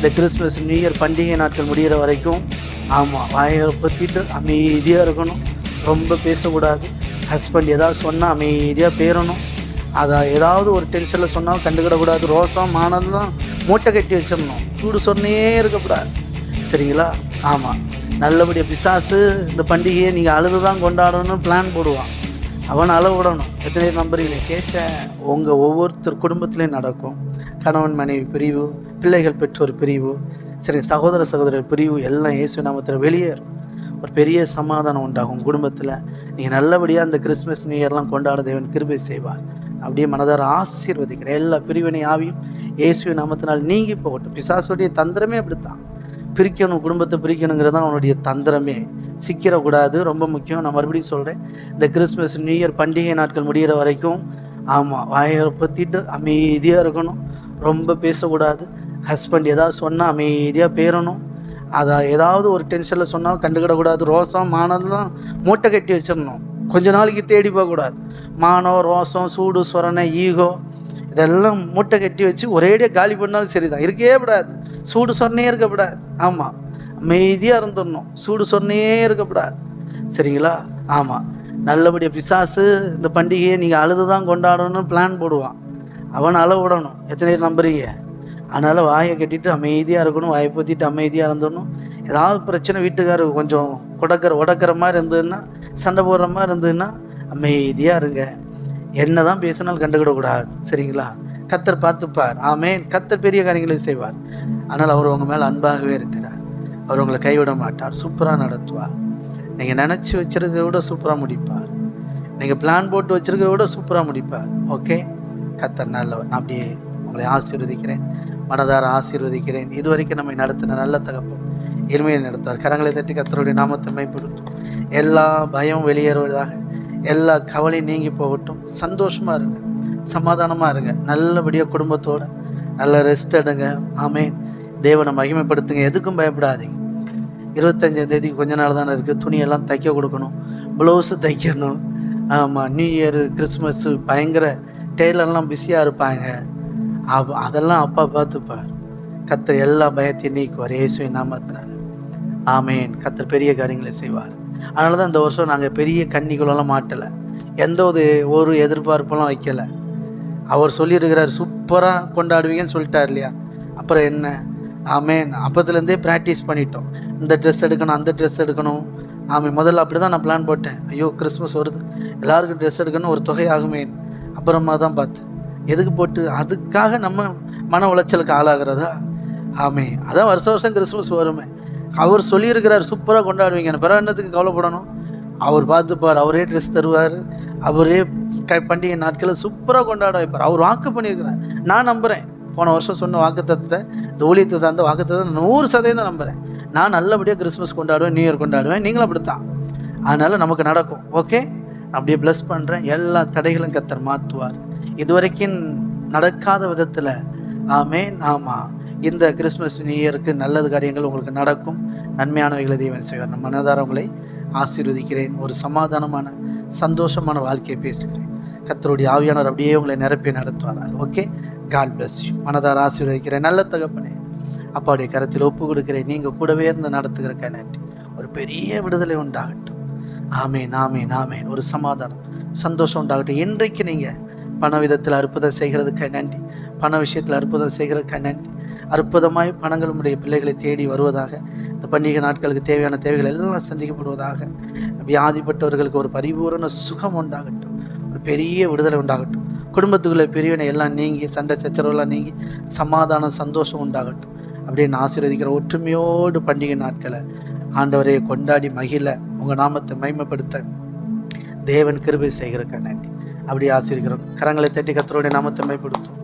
இந்த Christmas new year பண்டிகை நாட்கள் முடிகிற வரைக்கும் ஆமாம் வாயை பற்றிட்டு அமைதியாக இருக்கணும். ரொம்ப பேசக்கூடாது. ஹஸ்பண்ட் ஏதாவது சொன்னால் அமைதியாக பேரணும். அதை ஏதாவது ஒரு டென்ஷனில் சொன்னால் கண்டுக்கிடக்கூடாது. ரோசம் மானந்தம் மூட்டை கட்டி வச்சிடணும். சூடு சொன்னே இருக்கக்கூடாது. சரிங்களா? ஆமாம் நல்லபடியாக பிசாசு இந்த பண்டிகையை நீங்கள் அழுது தான் கொண்டாடணும்னு பிளான் போடுவான். அவன் அளவு விடணும் எத்தனை நம்பர்களை கேட்க உங்கள் ஒவ்வொருத்தர் குடும்பத்துலேயும் நடக்கும். கணவன் மனைவி பிரிவு பிள்ளைகள் பெற்றோர் பிரிவு சரி சகோதர சகோதரர் பிரிவு எல்லாம் இயேசு நாமத்தில் வெளியேறும். ஒரு பெரிய சமாதானம் உண்டாகும் குடும்பத்தில். நீங்கள் நல்லபடியாக அந்த கிறிஸ்மஸ் நியூ இயர்லாம் கொண்டாட தேவன் கிருபை செய்வார். அப்படியே மனதார ஆசீர்வதிக்கிறேன். எல்லா பிரிவினை ஆவியும் இயேசுவின் நாமத்தினால் நீங்கி போகட்டும். பிசாசுடைய தந்திரமே அப்படித்தான். பிரிக்கணும் குடும்பத்தை பிரிக்கணுங்கிறது தான் அவனுடைய தந்திரமே. சிக்கிடக்கூடாது ரொம்ப முக்கியம். நான் மறுபடியும் சொல்கிறேன் இந்த கிறிஸ்மஸ் நியூ இயர் பண்டிகை நாட்கள் முடிகிற வரைக்கும் ஆமாம் வாயை பற்றிட்டு அமைதியாக இருக்கணும். ரொம்ப பேசக்கூடாது. ஹஸ்பண்ட் ஏதாவது சொன்னால் அமைதியாக பேரணும். அதை ஏதாவது ஒரு டென்ஷனில் சொன்னாலும் கண்டுக்கிடக்கூடாது. ரோசம் மானம்லாம் மூட்டை கட்டி வச்சிடணும். கொஞ்ச நாளைக்கு தேடி போகக்கூடாது. மானம் ரோசம் சூடு சொரணை ஈகோ இதெல்லாம் மூட்டை கட்டி வச்சு ஒரேடியாக காலி பண்ணாலும் சரிதான். இருக்கவே கூடாது. சூடு சொன்னே இருக்கக்கூடாது. ஆமாம் அமைதியாக இருந்துடணும். சூடு சொன்னே இருக்கக்கூடாது. சரிங்களா? ஆமாம் நல்லபடியாக பிசாசு இந்த பண்டிகையை நீங்கள் அழுது தான் கொண்டாடணும்னு பிளான் போடுவான். அவனை அளவு விடணும். எத்தனை பேர் நம்புறீங்க? அதனால் வாயை கட்டிட்டு அமைதியாக இருக்கணும் வாயை பற்றிட்டு அமைதியாக இருந்துடணும். ஏதாவது பிரச்சனை வீட்டுக்காரர் கொஞ்சம் உடக்கிற உடக்கிற மாதிரி இருந்ததுன்னா சண்டை போடுற மாதிரி இருந்ததுன்னா அமைதியாக இருங்க. என்ன தான் பேசினாலும் கண்டுக்கிடக்கூடாது சரிங்களா? கத்தர் பார்த்துப்பார். ஆமே கத்தர் பெரிய காரியங்களை செய்வார். ஆனால் அவர் உங்கள் மேலே அன்பாகவே இருக்கிறார். அவர் உங்களை கைவிட மாட்டார். சூப்பராக நடத்துவார். நீங்கள் நினச்சி வச்சிருக்கிறத விட சூப்பராக முடிப்பார். நீங்கள் பிளான் போட்டு வச்சுருக்க விட சூப்பராக முடிப்பார். ஓகே கத்தர் நல்லவர். நான் அப்படியே உங்களை ஆசீர்வதிக்கிறேன். மனதார ஆசீர்வதிக்கிறேன். இதுவரைக்கும் நம்மை நடத்தின நல்ல தகப்பம் எளிமையை நடத்துவார். கரங்களை தட்டி கத்தருடைய நாமத்தை மேம்படுத்தும். எல்லா பயம் வெளியேறுவதாக எல்லா கவலையும் நீங்கி போகட்டும். சந்தோஷமாக இருங்க. சமாதானமாக இருங்க. நல்லபடியாக குடும்பத்தோட நல்ல ரெஸ்ட் எடுங்க. ஆமேன். தேவனை மகிமைப்படுத்துங்க. எதுக்கும் பயப்படாதீங்க. இருபத்தஞ்சாம் தேதி கொஞ்ச நாள் தானே இருக்குது துணியெல்லாம் தைக்க கொடுக்கணும். ப்ளவுஸு தைக்கணும். ஆமாம் நியூ இயரு கிறிஸ்மஸ்ஸு பயங்கர டெய்லர்லாம் பிஸியாக இருப்பாங்க. அதெல்லாம் அப்பா பார்த்துப்பார். கத்தர் எல்லா பயத்தையும் நீக்குவார். இயேசுவின் நாமத்தினார் ஆமேன். கத்தர் பெரிய காரியங்களை செய்வார். அதனால தான் இந்த வருஷம் நாங்கள் பெரிய கன்னிகளெல்லாம் மாட்டலை எந்த ஒரு ஒரு எதிர்பார்ப்பெல்லாம் வைக்கலை. அவர் சொல்லியிருக்கிறார் சூப்பராக கொண்டாடுவீங்கன்னு சொல்லிட்டார் இல்லையா? அப்புறம் என்ன? ஆமேன். அப்பத்துலேருந்தே ப்ராக்டிஸ் பண்ணிட்டோம். இந்த ட்ரெஸ் எடுக்கணும் அந்த ட்ரெஸ் எடுக்கணும். ஆமே முதல்ல அப்படி தான் நான் பிளான் போட்டேன். ஐயோ கிறிஸ்மஸ் வருது. எல்லாருக்கும் ட்ரெஸ் எடுக்கணும் ஒரு தொகை ஆகுமே அப்புறமா தான் பார்த்தேன். எதுக்கு போட்டு அதுக்காக நம்ம மன உளைச்சலுக்கு ஆளாகிறதா? ஆமே. அதான் வருஷ வருஷம் கிறிஸ்மஸ் வருமே. அவர் சொல்லியிருக்கிறார் சூப்பராக கொண்டாடுவீங்க பிறகு என்னத்துக்கு கவலைப்படணும்? அவர் பார்த்துப்பார் அவரே ட்ரெஸ் தருவார் அவரே க பண்டிகை நாட்களை சூப்பராக கொண்டாட வைப்பார். அவர் வாக்கு பண்ணியிருக்கிறார். நான் நம்புகிறேன் போன வருஷம் சொன்ன வாக்குத்தத்தை இந்த ஊழியத்தை தந்த வாக்குத்தத்தை நூறு சதவீதம் நம்புகிறேன் நான் நல்லபடியாக கிறிஸ்மஸ் கொண்டாடுவேன் நியூ இயர் கொண்டாடுவேன். நீங்களும் அப்படித்தான். அதனால் நமக்கு நடக்கும். ஓகே? அப்படியே ப்ளஸ் பண்ணுறேன் எல்லா தடைகளும் கத்தர் மாற்றுவார். இதுவரைக்கும் நடக்காத விதத்தில் ஆமேன் ஆமாம் இந்த கிறிஸ்மஸ் நியூ இயருக்கு நல்லது காரியங்கள் உங்களுக்கு நடக்கும். நன்மையானவைகளை தேவன் செய்வார். நம்ம மனதார உங்களை ஆசீர்வதிக்கிறேன். ஒரு சமாதானமான சந்தோஷமான வாழ்க்கையை பேசுகிறேன். கத்தருடைய ஆவியானவர் அப்படியே உங்களை நிரப்பி நடத்துவார்கள் ஓகே? காட் பிளஸ் யூ மனதார ஆசீர்வதிக்கிறேன். நல்ல தகப்பனே அப்பாவுடைய கருத்தில் ஒப்பு கொடுக்கிறேன். நீங்கள் கூடவே இருந்து நடத்துகிற நன்றி ஒரு பெரிய விடுதலை உண்டாகட்டும். ஆமேன் ஆமேன் ஆமேன். ஒரு சமாதானம் சந்தோஷம் உண்டாகட்டும். இன்றைக்கு நீங்கள் பண விதத்தில் அற்புதம் செய்கிறதுக்கு நன்றி. பண விஷயத்தில் அற்புதம் செய்கிறதுக்கு நன்றி. அற்புதமாய் பணங்கள் உடைய பிள்ளைகளை தேடி வருவதாக இந்த பண்டிகை நாட்களுக்கு தேவையான தேவைகள் எல்லாம் சந்திக்கப்படுவதாக வியாதிப்பட்டவர்களுக்கு ஒரு பரிபூரண சுகம் உண்டாகட்டும். ஒரு பெரிய விடுதலை உண்டாகட்டும். குடும்பத்துக்குள்ளே பிரிவினை எல்லாம் நீங்கி சண்டை சச்சரவெல்லாம் நீங்கி சமாதானம் சந்தோஷம் உண்டாகட்டும். அப்படின்னு ஆசீர்வதிக்கிற ஒற்றுமையோடு பண்டிகை நாட்களை ஆண்டவரை கொண்டாடி மகிழ உங்கள் நாமத்தை மைமைப்படுத்த தேவன் கிருபை செய்கிற நன்றி. அப்படி ஆசிரியர்கிறோம் கரங்களை தட்டி கத்தருடைய நாமத்தை மேம்படுத்தும்